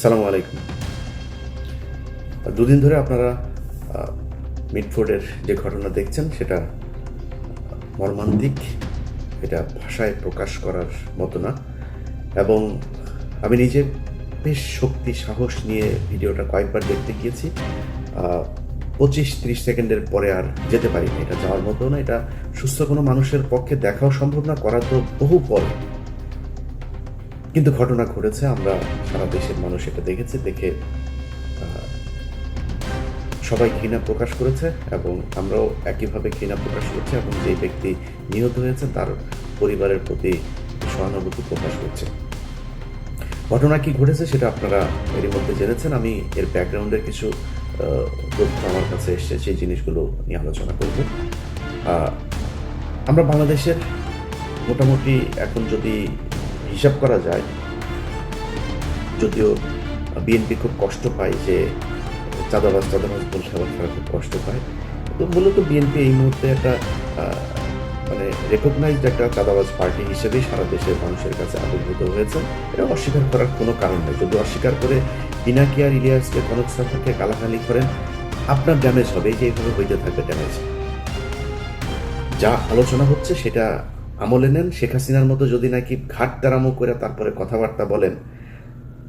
আসসালামু আলাইকুম। দুদিন ধরে আপনারা মিডফোর্ডের যে ঘটনা দেখছেন, সেটা মর্মান্তিক, এটা ভাষায় প্রকাশ করার মতো না। এবং আমি নিজে বেশ শক্তি, সাহস নিয়ে ভিডিওটা কয়েকবার দেখতে গিয়েছি। পঁচিশ ত্রিশ সেকেন্ডের পরে আর যেতে পারি না এটা যাওয়ার মতো না। এটা সুস্থ কোনো মানুষের পক্ষে দেখাও সম্ভব না, করা তো বহু পরে। কিন্তু ঘটনা ঘটেছে, আমরা সারা দেশের মানুষ এটা দেখেছি, দেখে সবাই ঘৃণা প্রকাশ করেছে এবং আমরাও একইভাবে ঘৃণা প্রকাশ করছি এবং যে ব্যক্তি নিহত হয়েছে তার পরিবারের প্রতি সহানুভূতি প্রকাশ করছে ঘটনা কি ঘটেছে সেটা আপনারা এর মধ্যে জেনেছেন। আমি এর ব্যাকগ্রাউন্ডের কিছু তথ্য আমার কাছে এসছে, সেই জিনিসগুলো নিয়ে আলোচনা করব। আমরা বাংলাদেশের মোটামুটি এখন যদি হিসাব করা যায়। যদিও বিএনপি খুব কষ্ট পায় যে চাঁদাবাজ চাঁদাবাজ বলছে আবার তারা খুব কষ্ট পায়। তো মূলত বিএনপি এই মুহূর্তে একটা মানে রেকগনাইজড একটা চাঁদাবাজ পার্টি হিসেবেই সারা দেশের মানুষের কাছে আবির্ভূত হয়েছে। এটা অস্বীকার করার কোনো কারণ নেই। যদি অস্বীকার করে পিনাকি আর ইলিয়াসকে কনক সাফাকে গালাগালি করেন, আপনার ড্যামেজ হবে। যে এইভাবে হইতে থাকবে ড্যামেজ যা আলোচনা হচ্ছে সেটা আমলে নেন। শেখ হাসিনার মতো যদি নাকি ঘাট তারামো করে তারপরে কথাবার্তা বলেন,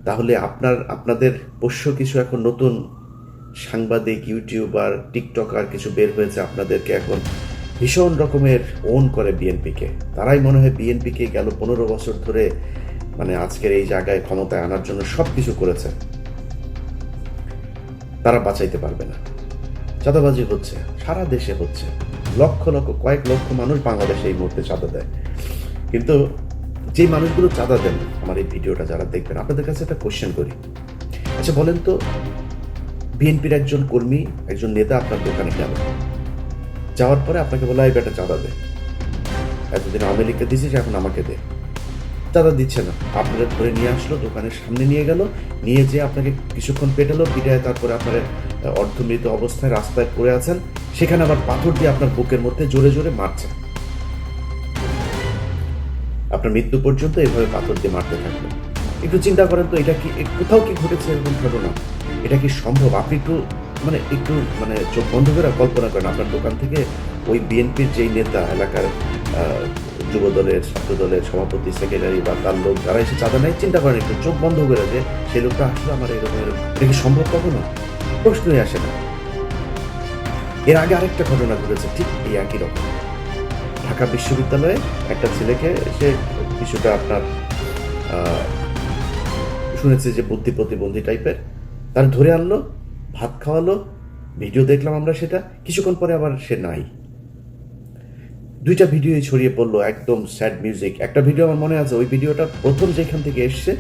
তাহলে আপনার, আপনাদের পোষ্য কিছু এখন নতুন সাংবাদিক, ইউটিউবার, টিকটকার কিছু বের হয়েছে আপনাদেরকে এখন ভীষণ রকমের ওন করে বিএনপিকে। তারাই মনে হয় বিএনপিকে গেল পনেরো বছর ধরে মানে আজকের এই জায়গায় ক্ষমতায় আনার জন্য সব কিছু করেছে। তারা বাঁচাইতে পারবে না। চাঁদাবাজি হচ্ছে, সারা দেশে হচ্ছে। লক্ষ লক্ষ, কয়েক লক্ষ মানুষ বাংলাদেশে এই মুহূর্তে চাঁদা দেয়। কিন্তু যে মানুষগুলো চাঁদা দেন, আমার এই ভিডিওটা যারা দেখবেন, আপনাদের কাছে একটা কোশ্চেন করি। আচ্ছা বলেন তো, বিএনপির একজন কর্মী, একজন নেতা আপনার দোকানে গেল। যাওয়ার পরে আপনাকে বলে, এই বেটা চাঁদা দে। এতদিন আওয়ামী লীগকে দিয়েছিস এখন আমাকে দে। চাঁদা দিচ্ছে না। আপনারা ধরে নিয়ে আসলো দোকানের সামনে নিয়ে গেল নিয়ে যেয়ে আপনাকে কিছুক্ষণ পেটালো পিটায় তারপরে আপনার আহ, অর্ধমৃত অবস্থায় রাস্তায় পড়ে আছেন। সেখানে আবার পাথর দিয়ে আপনার বুকের মধ্যে জোরে জোরে মারছে। আপনার মৃত্যু পর্যন্ত এভাবে পাথর দিয়ে মারতে থাকবে। একটু চিন্তা করেন তো এটা কি কোথাও কি ঘটেছে এরকম ঘটনা? এটা কি সম্ভব? আপনি একটু মানে একটু মানে চোখ বন্ধ করে কল্পনা করেন আপনার দোকান থেকে ওই বিএনপির যেই নেতা এলাকার যুব দলের দলের সভাপতি সেক্রেটারি বা তার লোক যারা এসে চাঁদা নেয়, চিন্তা করেন একটু চোখ বন্ধ করে যে সেই লোকটা আসলে আমার এরকম এরকম এটা কি সম্ভব কখনো? প্রশ্নই আসে না। এর আগে আরেকটা ঘটনা ঘটেছে, ঠিক এই একই রকম। ঢাকা বিশ্ববিদ্যালয়ে একটা ছেলেকে সে কিছুটা আপনার শুনেছে যে বুদ্ধি প্রতিবন্ধী টাইপের। তার ধরে আনলো, ভাত খাওয়ালো, ভিডিও দেখলাম আমরা সেটা, কিছুক্ষণ পরে আবার সে নাই। দুইটা ভিডিওই ছড়িয়ে পড়ল, একদম স্যাড মিউজিক একটা ভিডিও আমার মনে আছে, ওই ভিডিওটা প্রথম যেখান থেকে এসছে,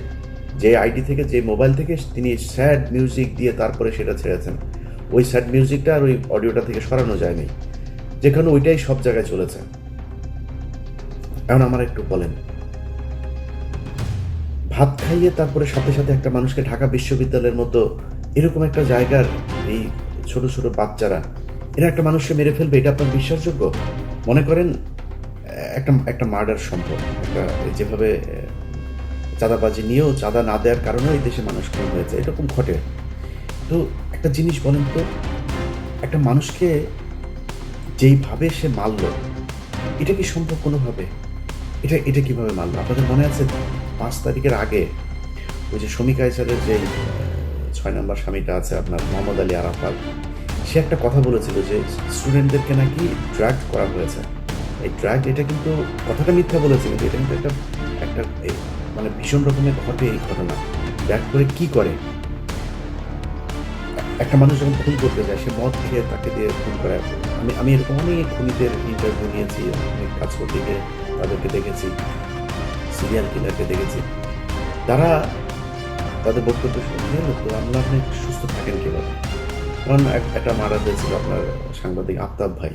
যে আইডি থেকে, যে মোবাইল থেকে তিনি স্যাড মিউজিক দিয়ে তারপরে সেটা ছেড়েছেন। ওই স্যাড মিউজিকটা আর ওই অডিওটা থেকে সরানো যায়নি। যেখানে ওইটাই সব জায়গায় চলেছে। এখন আমার একটু বলেন। ভাত খাইয়ে তারপরে সাথে সাথে একটা মানুষকে ঢাকা বিশ্ববিদ্যালয়ের মতো এরকম একটা জায়গার এই ছোট ছোট বাচ্চারা, এরা একটা মানুষকে মেরে ফেলবে, এটা আপনার বিশ্বাসযোগ্য? মনে করেন, একটা একটা মার্ডার সম্ভব একটা যেভাবে চাঁদাবাজি নিয়েও চাঁদা না দেওয়ার কারণেও এই দেশে মানুষ খুন হয়েছে, এরকম ঘটে। তো একটা জিনিস বলেন তো, একটা মানুষকে যেইভাবে সে মারলো, এটা কি সম্ভব কোনোভাবে? এটা এটা কীভাবে মানলো আপনাদের মনে আছে পাঁচ তারিখের আগে ওই যে শমী কাইসারের যে ছয় নম্বর স্বামীটা আছে, আপনার মোহাম্মদ আলী আরাফাত সে একটা কথা বলেছিল যে স্টুডেন্টদেরকে নাকি ড্রাগ করা হয়েছে। এই ড্রাগ এটা কিন্তু কথাটা মিথ্যা বলেছে কিন্তু এটা কিন্তু একটা একটা মানে ভীষণ রকমের ঘটে এই ঘটনা। ড্রাগ করে কি করে? একটা মানুষ যখন খুন করতে যায়, সে মদ খেয়ে তাকে দিয়ে খুন করে। আমি আমি এরকম অনেক খুনিদের ইন্টারভিউ নিয়েছি, অনেক কাজ করতে গিয়ে তাদেরকে দেখেছি সিরিয়াল কিলারকে দেখেছি। তারা তাদের বক্তব্য শুনে তো আমরা আপনি সুস্থ থাকেন কীভাবে? কারণ একটা মারা হয়েছিল আপনার সাংবাদিক আফতাব ভাই।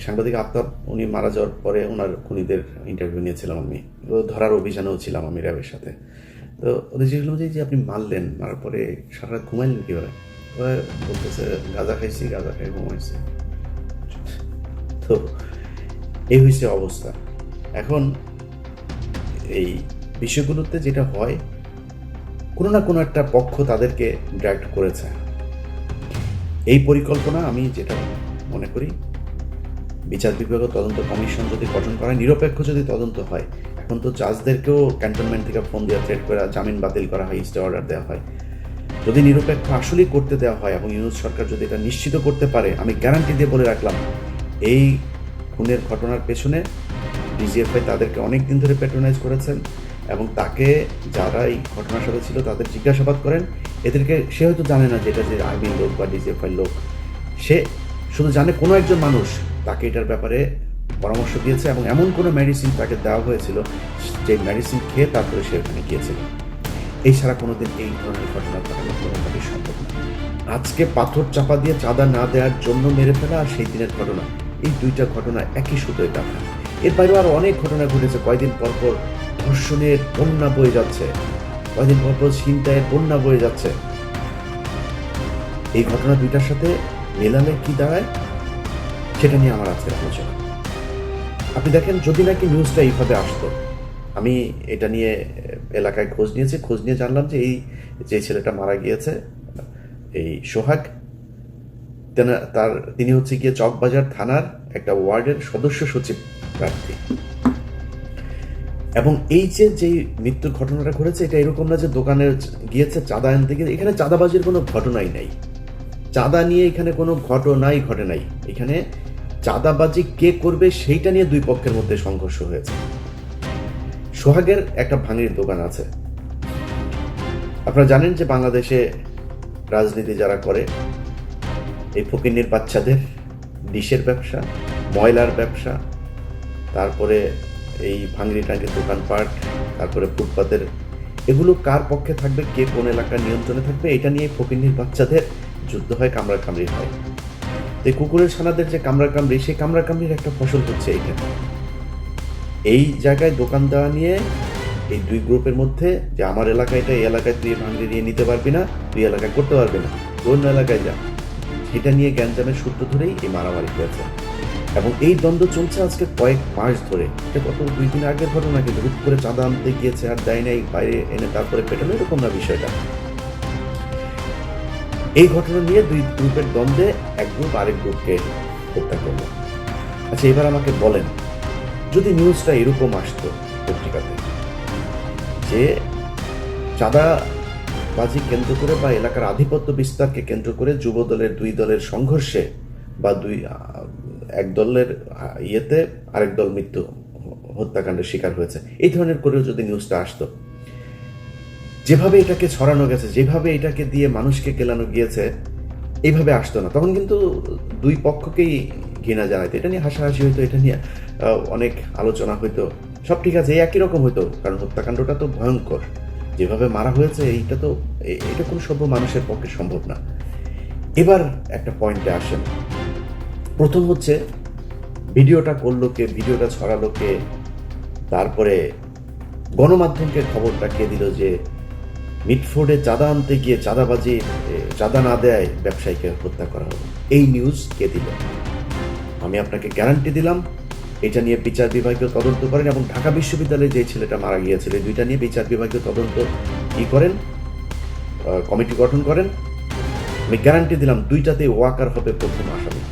সাংবাদিক আফতাব, উনি মারা যাওয়ার পরে ওনার খুনিদের ইন্টারভিউ নিয়েছিলাম আমি। ধরার অভিযানেও ছিলাম আমি র্যাবের সাথে। তো ওদের জিজ্ঞেস যে আপনি মারলেন? মারার পরে সারা রাত ঘুমাইলেন কীভাবে? বলতেছে, গাঁজা খাইছি, গাঁজা খাই ঘুমাইছি। তো এই হয়েছে অবস্থা। এখন এই বিষয়গুলোতে যেটা হয়, কোনো না কোনো একটা পক্ষ তাদেরকে ড্র্যাগ করেছে। এই পরিকল্পনা আমি যেটা মনে করি, বিচার বিভাগ তদন্ত কমিশন যদি গঠন করা নিরপেক্ষ যদি তদন্ত হয়, এখন তো জাজদেরকেও ক্যান্টনমেন্ট থেকে ফোন দেওয়া, থ্রেট করা, জামিন বাতিল করা হয় স্টে অর্ডার দেওয়া হয়। যদি নিরপেক্ষ আসলেই করতে দেওয়া হয় এবং ইউনুস সরকার যদি এটা নিশ্চিত করতে পারে, আমি গ্যারান্টি দিয়ে বলে রাখলাম, এই খুনের ঘটনার পেছনে ডিজিএফআই তাদেরকে অনেক দিন ধরে প্যাট্রোনাইজ করেছেন। এবং তাকে যারা এই ঘটনার সাথে ছিল তাদের জিজ্ঞাসাবাদ করেন। এদেরকে সে হয়তো জানে না যে এটা যে আর্মির লোক বা ডিজিএফআই লোক। সে শুধু জানে কোনো একজন মানুষ তাকে এটার ব্যাপারে পরামর্শ দিয়েছে এবং এমন কোনো মেডিসিন তাকে দেওয়া হয়েছিল যে মেডিসিন খেয়ে তারপরে সে ওখানে গিয়েছিল। এই ছাড়া কোনোদিন এই ধরনের ঘটনা কোনোভাবেই সম্ভব না আজকে পাথর চাপা দিয়ে চাঁদা না দেওয়ার জন্য মেরে ফেলা আর সেই দিনের ঘটনা, এই দুইটা ঘটনা একই সুতোয় দেখা। এর বাইরেও আরও অনেক ঘটনা ঘটেছে। কয়েকদিন পর পর ধর্ষণের বন্যা বয়ে যাচ্ছে। কয়দিন পর পর ছিনতাইয়ের বন্যা বয়ে যাচ্ছে। এই ঘটনা দুইটার সাথে মেলালে কি দাঁড়ায়, সেটা নিয়ে আমার আজকের আলোচনা। আপনি দেখেন, যদি নাকি নিউজটা এইভাবে আসতো, আমি এটা নিয়ে এলাকায় খোঁজ নিয়েছি, খোঁজ নিয়ে জানলাম যে এই যে ছেলেটা মারা গিয়েছে, এই সোহাগ তার, তিনি হচ্ছে গিয়ে চকবাজার থানার একটা ওয়ার্ডের সদস্য সচিব প্রার্থী। এবং এই যে যে মৃত্যুর ঘটনাটা ঘটেছে, এটা এরকম না যে দোকানে গিয়েছে চাঁদা আনতে গিয়ে, এখানে চাঁদাবাজির কোনো ঘটনাই নাই। চাঁদা নিয়ে এখানে কোনো ঘটনাই ঘটে নাই। এখানে চাঁদাবাজি কে করবে সেইটা নিয়ে দুই পক্ষের মধ্যে সংঘর্ষ হয়েছে। সোহাগের একটা ভাঙির দোকান আছে। আপনারা জানেন যে বাংলাদেশে রাজনীতি যারা করে, এই ফকিন্নির বাচ্চাদের ডিশের ব্যবসা, ময়লার ব্যবসা, তারপরে এই ভাঙড়ি টাঙ্গির দোকানপাট তারপরে ফুটপাতের, এগুলো কার পক্ষে থাকবে, কে কোন এলাকার নিয়ন্ত্রণে থাকবে, এটা নিয়ে ফকিন্নির বাচ্চাদের যুদ্ধ হয় কামড়া কামড়ি হয়। তো এই কুকুরের ছানাদের যে কামড়া কামড়ি সেই কামড়া কামড়ির একটা ফসল হচ্ছে এইখানে। এই জায়গায় দোকান দেওয়া নিয়ে এই দুই গ্রুপের মধ্যে যে আমার এলাকায় এটা, এই এলাকায় তুই ভাঙড়ি নিয়ে নিতে পারবি না, তুই এলাকায় করতে পারবি না অন্য এলাকায় যা। সেটা নিয়ে গ্যাঞ্জামের সূত্র ধরেই এই মারামারি হয়েছে। এবং এই দ্বন্দ্ব চলছে আজকে কয়েক মাস ধরে। এটা কত দুই দিন আগের ঘটনা কিন্তু হুট করে চাঁদা আনতে গিয়েছে, আর দেয় নাই, বাইরে এনে তারপরে পেটানো এরকম না বিষয়টা। এই ঘটনা নিয়ে দুই গ্রুপের দ্বন্দ্বে এক গ্রুপ আরেক গ্রুপকে হত্যা করল। আচ্ছা এবার আমাকে বলেন, যদি নিউজটা এরকম আসতো পত্রিকাতে, যে চাঁদাবাজি কেন্দ্র করে বা এলাকার আধিপত্য বিস্তারকে কেন্দ্র করে যুব দলের দুই দলের সংঘর্ষে বা দুই এক দলের ইয়েতে আরেক দল মৃত্যু, হত্যাকাণ্ডের শিকার হয়েছে। এই ধরনের করেও যদি নিউজটা আসতো। যেভাবে এটাকে ছড়ানো গেছে, যেভাবে এটাকে দিয়ে মানুষকে কেলানো গিয়েছে, এইভাবে আসতো না। তখন কিন্তু দুই পক্ষকেই ঘৃণা জানাইতো। এটা নিয়ে হাসাহাসি হইতো, এটা নিয়ে অনেক আলোচনা হইতো। সব ঠিক আছে, এই একই রকম হইতো, কারণ হত্যাকাণ্ডটা তো ভয়ঙ্কর। যেভাবে মারা হয়েছে, এইটা তো এটা কোনো সভ্য মানুষের পক্ষে সম্ভব না। এবার একটা পয়েন্টে আসেন। প্রথম হচ্ছে ভিডিওটা করল কে, ভিডিওটা ছড়ালো কে, তারপরে গণমাধ্যমকে খবরটা কে দিল যে মিটফোর্ডে চাঁদা আনতে গিয়ে চাঁদাবাজি চাঁদা না দেয় ব্যবসায়ীকে হত্যা করা হলো। এই নিউজ কে দিল? আমি আপনাকে গ্যারান্টি দিলাম, এটা নিয়ে বিচার বিভাগীয় তদন্ত করেন এবং ঢাকা বিশ্ববিদ্যালয়ে যে ছেলেটা মারা গিয়েছিল দুইটা নিয়ে বিচার বিভাগীয় তদন্ত কি করেন? কমিটি গঠন করেন। আমি গ্যারান্টি দিলাম দুইটাতে ওয়াকার হবে প্রথম আসামি।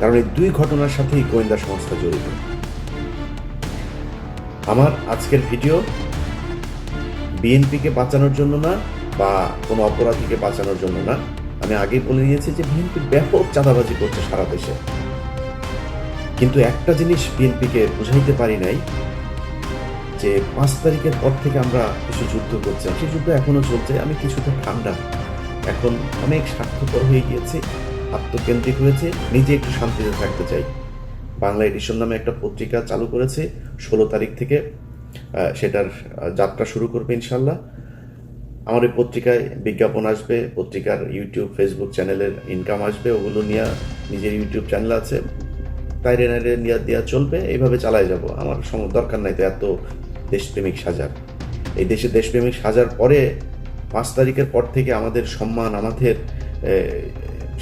কারণ এই দুই ঘটনার সাথেই গোয়েন্দা সংস্থা জড়িত। আমার আজকের ভিডিও বিএনপিকে বাঁচানোর জন্য না বা কোনো অপরাধীকে বাঁচানোর জন্য না। আমি আগেই বলে দিয়েছি যে বিএনপি ব্যাপক চাঁদাবাজি করছে সারা দেশে। কিন্তু একটা জিনিস বিএনপিকে বুঝাইতে পারি নাই, যে পাঁচ তারিখের পর থেকে আমরা কিছু যুদ্ধ করছি। সেই যুদ্ধ এখনও চলছে, আমি কিছুটা ঠান্ডা। এখন অনেক স্বার্থপর হয়ে গিয়েছে। আত্মকেন্দ্রিক হয়েছে, নিজে একটু শান্তিতে থাকতে চাই। বাংলা এডিশন নামে একটা পত্রিকা চালু করেছে, ষোলো তারিখ থেকে সেটার যাত্রা শুরু করবে ইনশাল্লাহ আমার এই পত্রিকায় বিজ্ঞাপন আসবে, পত্রিকার ইউটিউব, ফেসবুক চ্যানেলের ইনকাম আসবে, ওগুলো নিয়ে নিজের ইউটিউব চ্যানেল আছে। তাইরে নাইরে নিয়ে দেওয়া চলবে, এইভাবে চালাই যাব। আমার সম- দরকার নাই তো এত দেশপ্রেমিক সাজার। এই দেশে দেশপ্রেমিক সাজার পরে পাঁচ তারিখের পর থেকে আমাদের সম্মান, আমাদের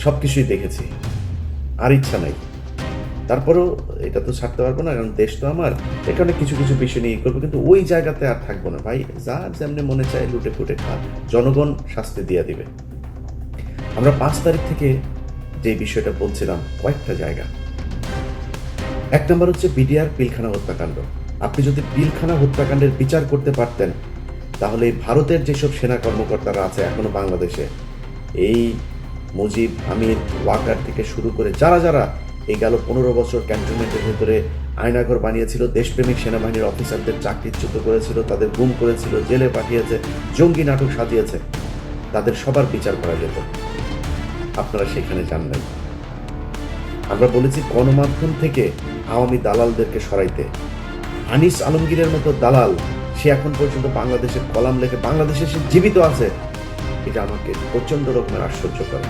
সব কিছুই দেখেছি। আর ইচ্ছা নাই। তারপরেও এটা তো ছাড়তে পারব না, কারণ দেশ তো আমার। এখানে কিছু কিছু বিষয় নিয়ে করব, কিন্তু ওই জায়গাতে আর থাকব না। ভাই, যার যেমনি মনে চায় লুটে ফুটে খা জনগণ শাস্তি দিয়ে দিবে। আমরা পাঁচ তারিখ থেকে যে বিষয়টা বলছিলাম, কয়েকটা জায়গা। এক নম্বর হচ্ছে বিডিআর পিলখানা হত্যাকাণ্ড। আপনি যদি পিলখানা হত্যাকাণ্ডের বিচার করতে পারতেন, তাহলে ভারতের যেসব সেনা কর্মকর্তারা আছে এখনও বাংলাদেশে, এই মুজিব আমির ওয়াকার থেকে শুরু করে যারা যারা এই গেল পনেরো বছর ক্যান্টনমেন্টের ভেতরে আয়নাঘর বানিয়েছিল, দেশপ্রেমিক সেনাবাহিনীর অফিসারদের চাকরিচ্যুত করেছিল, তাদের গুম করেছিল, জেলে পাঠিয়েছে, জঙ্গি নাটক সাজিয়েছে, তাদের সবার বিচার করা যেত। আপনারা সেখানে যান নাই আমরা বলেছি গণমাধ্যম থেকে আওয়ামী দালালদেরকে সরাইতে। আনিস আলমগীরের মতো দালাল, সে এখন পর্যন্ত বাংলাদেশের কলাম লেখে, বাংলাদেশে সে জীবিত আছে। এটা আমাকে প্রচণ্ড রকমের আশ্চর্য করে।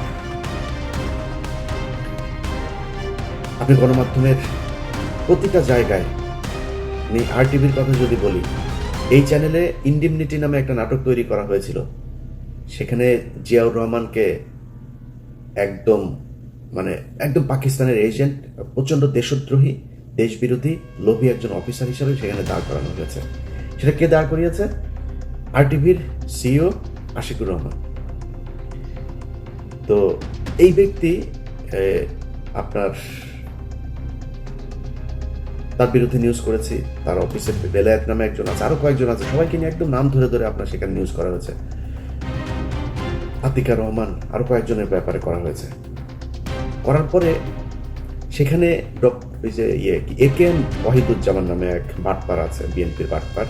আপনি গণমাধ্যমের প্রতিটা জায়গায়, আমি আর টিভির কথা যদি বলি, এই চ্যানেলে ইন্ডিমনিটি নামে একটা নাটক তৈরি করা হয়েছিল। সেখানে জিয়াউর রহমানকে একদম মানে একদম পাকিস্তানের এজেন্ট, প্রচণ্ড দেশদ্রোহী, দেশবিরোধী, লোভী একজন অফিসার হিসেবে সেখানে দাঁড় করানো হয়েছে। সেটা কে দাঁড় করিয়েছে? আর টিভির সিও আশিকুর রহমান। তো এই ব্যক্তি আপনার তার বিরুদ্ধে নিউজ করেছি, তার অফিসে বেলায়েত নামে একজন আছে, আরও কয়েকজন আছে, সবাইকে নিয়ে একদম নাম ধরে ধরে আপনার সেখানে নিউজ করা হয়েছে। আতিকা রহমান, আরও কয়েকজনের ব্যাপারে করা হয়েছে। করার পরে সেখানে ওই যে ইয়ে এ কে এম ওয়াহিদুজ্জামান নামে এক বাটপার আছে, বিএনপির বাটপার।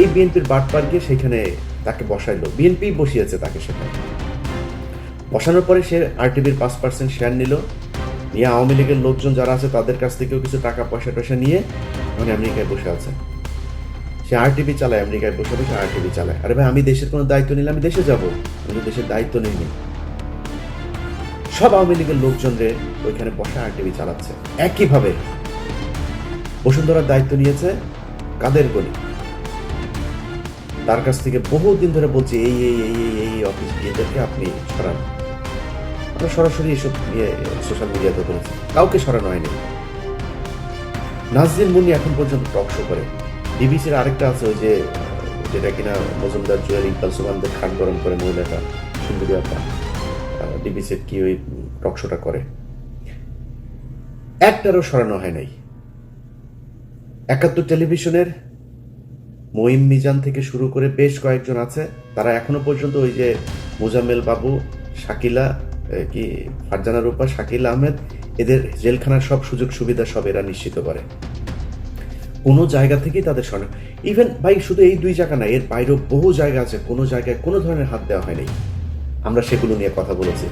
এই বিএনপির বাটপার গিয়ে সেখানে তাকে বসাইলো। বিএনপি বসিয়েছে তাকে সেখানে। বসানোর পরে সে আরটিভির পাঁচ পার্সেন্ট শেয়ার নিল। নিয়ে আওয়ামী লীগের লোকজন যারা আছে, তাদের কাছ থেকেও কিছু টাকা, পয়সা টয়সা নিয়ে মানে আমেরিকায় বসে আছে সে আরটিভি চালায়, আমেরিকায় বসে বসে আরটিভি চালায়। আরে ভাই, আমি দেশের কোনো দায়িত্ব নিলে আমি দেশে যাব? আমি দেশের দায়িত্ব নেইনি সব আওয়ামী লীগের লোকজনরে ওইখানে বসে আরটিভি চালাচ্ছে। একইভাবে বসুন্ধরার দায়িত্ব নিয়েছে কাদের গলি? তার কাছ থেকে বহুদিন ধরে বলছি, এই এই এই এই এই অফিস এদেরকে আপনি সরান আমরা সরাসরি এসব সোশ্যাল মিডিয়াতে করেছি কাউকে সরানো হয়নি। নাজরিন মুনি এখন পর্যন্ত টক শো করে। ডিবিসির আরেকটা আছে ওই যে, যেটা কিনা মজুমদার জুয়েল ইকবাল সুমানদের খাট গরম করে মহিলাটা, সুন্দরী আপা ডিবিসির কি ওই টক শোটা করে। একটারও সরানো হয় নাই। একাত্তর টেলিভিশনের মঈম মিজান থেকে শুরু করে বেশ কয়েকজন আছে। তারা এখনও পর্যন্ত ওই যে মোজাম্মেল বাবু, শাকিলা কি, ফারজানা রূপা, শাকিল আহমেদ, এদের জেলখানার সব সুযোগ সুবিধা সব এরা নিশ্চিত করে। কোনো জায়গা থেকেই তাদের সরানো ইভেন ভাই, শুধু এই দুই জায়গা না, এর বাইরেও বহু জায়গা আছে, কোনো জায়গায় কোনো ধরনের হাত দেওয়া হয়নি। আমরা সেগুলো নিয়ে কথা বলেছি।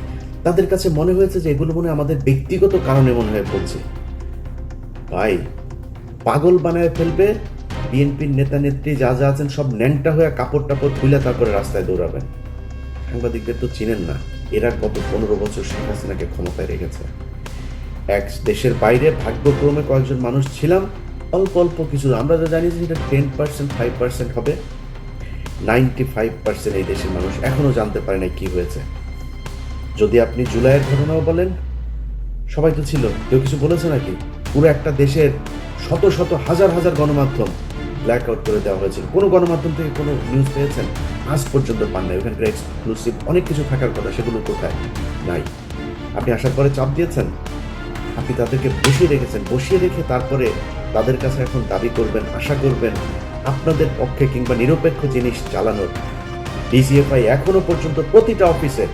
তাদের কাছে মনে হয়েছে যে এগুলো মনে আমাদের ব্যক্তিগত কারণে মনে হয়ে পড়ছে ভাই, পাগল বানায় ফেলবে, বিএনপির নেতা নেত্রী যা যা আছেন সব ন্যাংটা হয়ে কাপড় টাপড় খুলে তারপরে রাস্তায় দৌড়াবেন। সাংবাদিকদের তো চিনেন না। এরা গত পনেরো বছর শেখ হাসিনাকে ক্ষমতায় রেখেছে। এক দেশের বাইরে ভাগ্যক্রমে কয়েকজন মানুষ ছিলাম, অল্প অল্প কিছু। আমরা তো জানি যে এটা টেন পার্সেন্ট ফাইভ পার্সেন্ট হবে। নাইনটি ফাইভ পার্সেন্ট এই দেশের মানুষ এখনও জানতে পারে না কি হয়েছে। যদি আপনি জুলাইয়ের ঘটনাও বলেন, সবাই তো ছিল। কেউ কিছু বলেছে নাকি? পুরো একটা দেশের শত শত, হাজার হাজার গণমাধ্যম ব্ল্যাক আউট করে দেওয়া হয়েছিল। কোনো গণমাধ্যম থেকে কোনো নিউজ পেয়েছেন? আজ পর্যন্ত পান নাই ওখানকার এক্সক্লুসিভ অনেক কিছু থাকার কথা সেগুলো কোথায়? নাই। আপনি আসার পরে চাপ দিয়েছেন? আপনি তাদেরকে বসিয়ে রেখেছেন। বসিয়ে রেখে তারপরে তাদের কাছে এখন দাবি করবেন, আশা করবেন আপনাদের পক্ষে কিংবা নিরপেক্ষ জিনিস চালানোর। ডিজিএফআই এখনও পর্যন্ত প্রতিটা অফিসে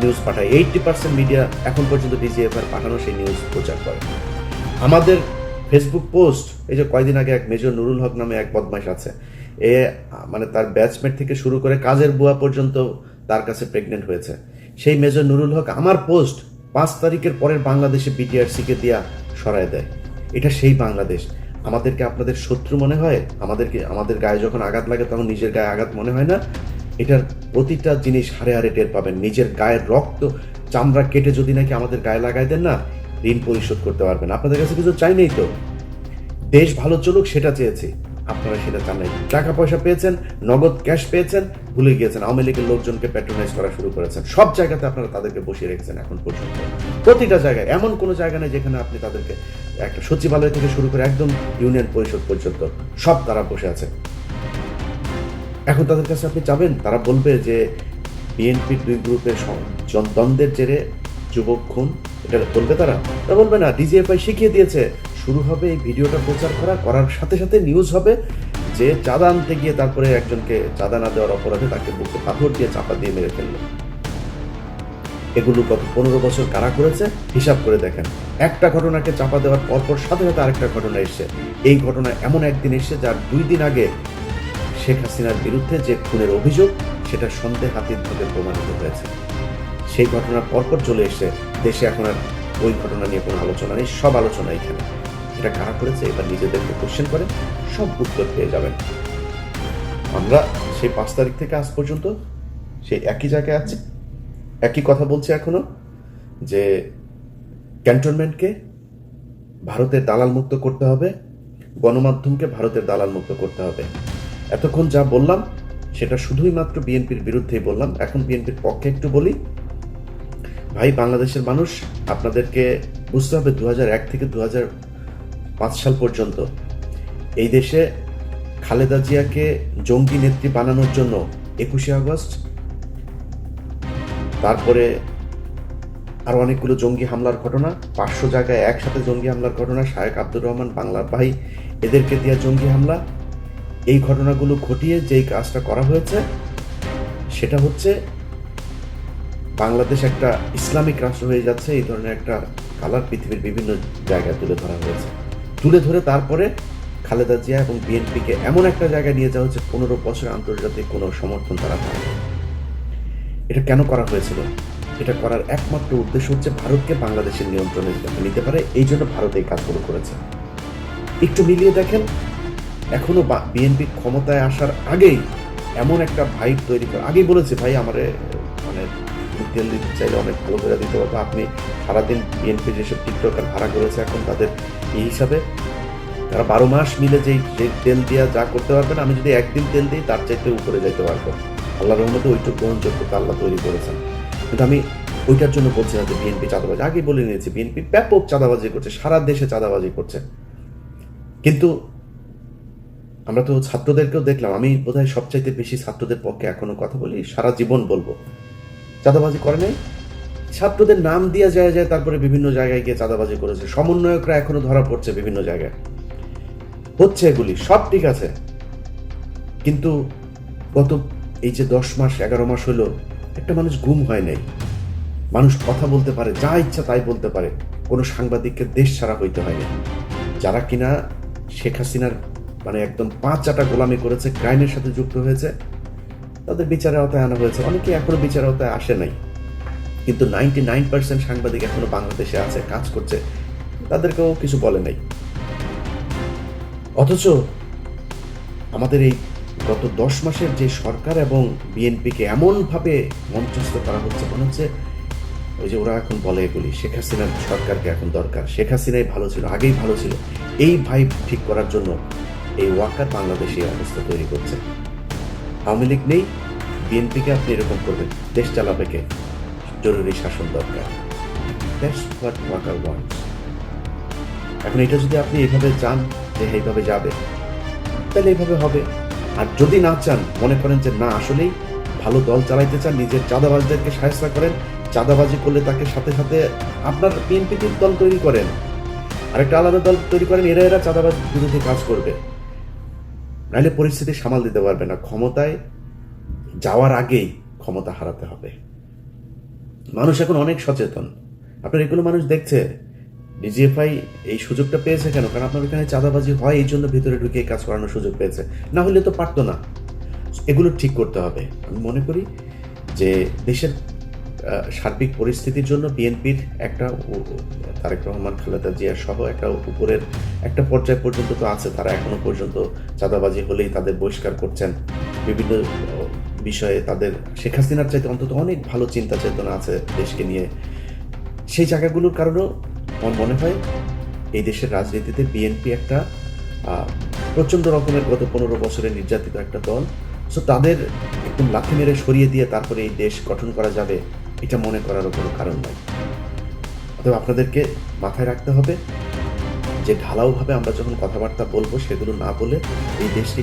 নিউজ পাঠায়। এইটটি পার্সেন্ট মিডিয়া এখন পর্যন্ত ডিজিএফআই পাঠানো সেই নিউজ প্রচার করে। আমাদের ফেসবুক পোস্ট এই যে কয়দিন আগে এক মেজর নুরুল হক নামে এক বদমাইশ আছে এ মানে তার ব্যাচমেট থেকে শুরু করে কাজের বুয়া পর্যন্ত তার কাছে প্রেগনেন্ট হয়েছে। সেই মেজর নুরুল হক আমার পোস্ট পাঁচ তারিখের পরের বাংলাদেশে বিটিআরসিকে দিয়া সরায় দেয়। এটা সেই বাংলাদেশ। আমাদেরকে আপনাদের শত্রু মনে হয়, আমাদেরকে, আমাদের গায়ে যখন আঘাত লাগে তখন নিজের গায়ে আঘাত মনে হয় না। এটার প্রতিটা জিনিস হারে হারে টের পাবেন। নিজের গায়ের রক্ত চামড়া কেটে যদি নাকি আমাদের গায়ে লাগাই দেন না, ঋণ পরিশোধ করতে পারবেন। আপনাদের কাছে কিছু চাই নেই তো? দেশ ভালো চলুক সেটা চেয়েছি। আপনারা সেটা চান টাকা পয়সা পেয়েছেন, নগদ ক্যাশ পেয়েছেন, ভুলে গিয়েছেন। আওয়ামী লীগের লোকজনকে প্যাট্রোনাইজ করা শুরু করেছেন। সব জায়গাতে আপনারা তাদেরকে বসিয়ে রেখেছেন এখন পর্যন্ত। প্রতিটা জায়গায়, এমন কোনো জায়গা নেই যেখানে আপনি তাদেরকে একটা সচিবালয় থেকে শুরু করে একদম ইউনিয়ন পরিষদ পর্যন্ত সব তারা বসে আছে। এখন তাদের কাছে আপনি যাবেন, তারা বলবে যে বিএনপির দুই গ্রুপের দ্বন্দ্বের জেরে যুবক খুন। এটা বলবে তারা? তা বলবে না, ডিজিএফআই শিখিয়ে দিয়েছে। শুরু হবে এই ভিডিওটা প্রচার করা, করার সাথে সাথে নিউজ হবে যে চাঁদা আনতে গিয়ে তারপরে একজনকে চাঁদা না দেওয়ার অপরাধে তাকে বুকে পাথর দিয়ে চাপা দিয়ে মেরে ফেলল। এগুলো গত পনেরো বছর কারা করেছে? হিসাব করে দেখেন। একটা ঘটনাকে চাপা দেওয়ার পরপর সাথে সাথে আরেকটা ঘটনা এসছে। এই ঘটনা এমন একদিন এসছে যার দুই দিন আগে শেখ হাসিনার বিরুদ্ধে যে খুনের অভিযোগ, সেটা সন্দেহাতীতভাবে প্রমাণিত হয়েছে। সেই ঘটনার পরপর চলে এসে দেশে এখন আর ওই ঘটনা নিয়ে কোনো আলোচনা নেই, সব আলোচনা এখানে। এটা কারা করেছে, এবার নিজেদেরকে কোশ্চেন করে, সব উত্তর পেয়ে যাবেন। আমরা সেই পাঁচ তারিখ থেকে আজ পর্যন্ত সেই একই জায়গায় আছি। একই কথা বলছি এখনও, যে ক্যান্টনমেন্টকে ভারতের দালাল মুক্ত করতে হবে, গণমাধ্যমকে ভারতের দালাল মুক্ত করতে হবে। এতক্ষণ যা বললাম, সেটা শুধুই মাত্র বিএনপির বিরুদ্ধেই বললাম। এখন বিএনপির পক্ষে একটু বলি, ভাই, বাংলাদেশের মানুষ, আপনাদেরকে বুঝতে হবে দু এক থেকে দু সাল পর্যন্ত। এই দেশে খালেদা জিয়াকে জঙ্গি নেত্রী বানানোর জন্য একুশে আগস্ট, তারপরে আরও অনেকগুলো জঙ্গি হামলার ঘটনা, পাঁচশো জায়গায় একসাথে জঙ্গি হামলার ঘটনা, শায়েক আব্দুর রহমান, বাংলার ভাই, এদেরকে দেওয়া জঙ্গি হামলা। এই ঘটনাগুলো ঘটিয়ে যেই কাজটা করা হয়েছে, সেটা হচ্ছে বাংলাদেশ একটা ইসলামিক রাষ্ট্র হয়ে যাচ্ছে, এই ধরনের একটা কালার পৃথিবীর বিভিন্ন জায়গায় তুলে ধরা হয়েছে। তুলে ধরে তারপরে খালেদা জিয়া এবং বিএনপিকে এমন একটা জায়গায় নিয়ে যাওয়া হচ্ছে, পনেরো বছর আন্তর্জাতিক কোনো সমর্থন তারা পায় এটা কেন করা হয়েছিল? এটা করার একমাত্র উদ্দেশ্য হচ্ছে ভারতকে বাংলাদেশের নিয়ন্ত্রণে যাতে নিতে পারে, এই জন্য ভারত এই কাজগুলো করেছে। একটু মিলিয়ে দেখেন, এখনও বিএনপি ক্ষমতায় আসার আগেই এমন একটা ভাইব তৈরি করে আগেই বলেছে ভাই, আমারে মানে তেল দিতে চাইলে অনেক ভালো করে দিতে পারব। আপনি সারাদিন বিএনপি যেসব টিকটকার ভাড়া করেছে, এখন তাদের এই হিসাবে তারা বারো মাস মিলে যেই যে তেল দিয়া যা করতে পারবেন, আমি যদি একদিন তেল দিই, তার চাইতে উপরে যাইতে পারব। আল্লাহ রহমতে ওইটুকু গ্রহণযোগ্যতা আল্লাহ তৈরি করেছেন। কিন্তু আমি ওইটার জন্য বলছি না যে বিএনপি চাঁদাবাজি আগে বলে নিয়েছি বিএনপি ব্যাপক চাঁদাবাজি করছে, সারা দেশে চাঁদাবাজি করছে। কিন্তু আমরা তো ছাত্রদেরকেও দেখলাম, আমি বোধহয় সবচাইতে বেশি ছাত্রদের পক্ষে এখনও কথা বলি, সারা জীবন বলব। চাঁদাবাজি করে নাই। ছাত্রদের নাম দিয়ে যায় যায় তারপরে বিভিন্ন জায়গায় গিয়ে চাঁদাবাজি করেছে। সমন্বয়করা এখনও ধরা পড়ছে বিভিন্ন জায়গায়। হচ্ছে এগুলি, সব ঠিক আছে। কিন্তু গত এই যে দশ মাস, এগারো মাস হলো, একটা মানুষ গুম হয় নাই। মানুষ কথা বলতে পারে, যা ইচ্ছা তাই বলতে পারে। কোনো সাংবাদিককে দেশ ছাড়া হইতে হয়নি যারা কিনা শেখ হাসিনার মানে একদম পাঁচ চাটা গোলামি করেছে ক্রাইমের সাথে যুক্ত হয়েছে তাদের বিচারের আওতায় আনা হয়েছে। অনেকে এখনও বিচারের আওতায় আসে নাই। কিন্তু নাইনটি নাইন পার্সেন্ট সাংবাদিক এখনও বাংলাদেশে আছে, কাজ করছে। তাদেরকেও কিছু বলে নাই। অথচ আমাদের এই গত দশ মাসের যে সরকার এবং বিএনপিকে এমনভাবে মঞ্চস্থ করা হচ্ছে, মনে হচ্ছে ওই যে ওরা এখন বলে এগুলি, শেখ হাসিনার সরকারকে এখন দরকার। শেখ হাসিনাই ভালো ছিল, আগেই ভালো ছিল। এই ভাইব ঠিক করার জন্য এই ওয়াকার বাংলাদেশে অবস্থা তৈরি করছে। আওয়ামী লীগ নেই, বিএনপিকে আপনি এরকম করবেন, দেশ চালাবে কে? জরুরি শাসন দরকার। এখন এটা যদি আপনি এভাবে চান যে এইভাবে যাবে, তাহলে এইভাবে হবে। আর যদি না চান, মনে করেন যে না, আসলেই ভালো দল চালাইতে চান, নিজের চাঁদাবাজদেরকে সাহায্য করেন, চাঁদাবাজি করলে তাকে সাথে সাথে আপনার বিএনপির দল তৈরি করেন। আরেকটা আলাদা দল তৈরি করেন, এরা এরা চাঁদাবাজ বিরোধী কাজ করবে। নাহলে পরিস্থিতি সামাল দিতে পারবে না। ক্ষমতায় যাওয়ার আগেই ক্ষমতা হারাতে হবে। মানুষ এখন অনেক সচেতন। আপনার এগুলো মানুষ দেখছে ডিজিএফআই এই সুযোগটা পেয়েছে কেন? কারণ আপনার এখানে চাঁদাবাজি হয়, এই জন্য ভিতরে ঢুকে কাজ করানোর সুযোগ পেয়েছে। না হলে তো পারতো না। এগুলো ঠিক করতে হবে। আমি মনে করি যে দেশের সার্বিক পরিস্থিতির জন্য বিএনপির একটা তারেক রহমান, খালেদা জিয়া সহ একটা উপরের একটা পর্যায় পর্যন্ত তো আছে, তারা এখনও পর্যন্ত চাঁদাবাজি হলেই তাদের বহিষ্কার করছেন। বিভিন্ন বিষয়ে তাদের শেখ হাসিনার চাইতে অন্তত অনেক ভালো চিন্তা চেতনা আছে দেশকে নিয়ে। সেই জায়গাগুলোর কারণেও আমার মনে হয় এই দেশের রাজনীতিতে বিএনপি একটা প্রচণ্ড রকমের গত পনেরো বছরে নির্যাতিত একটা দল। সো তাদের একদম লাথি মেরে সরিয়ে দিয়ে তারপরে এই দেশ গঠন করা যাবে। এটা মনে করারও কোনো কারণ নাই। অতএব আপনাদেরকে মাথায় রাখতে হবে যে ঢালাওভাবে আমরা যখন কথাবার্তা বলব, সেগুলো না বলে এই দেশকে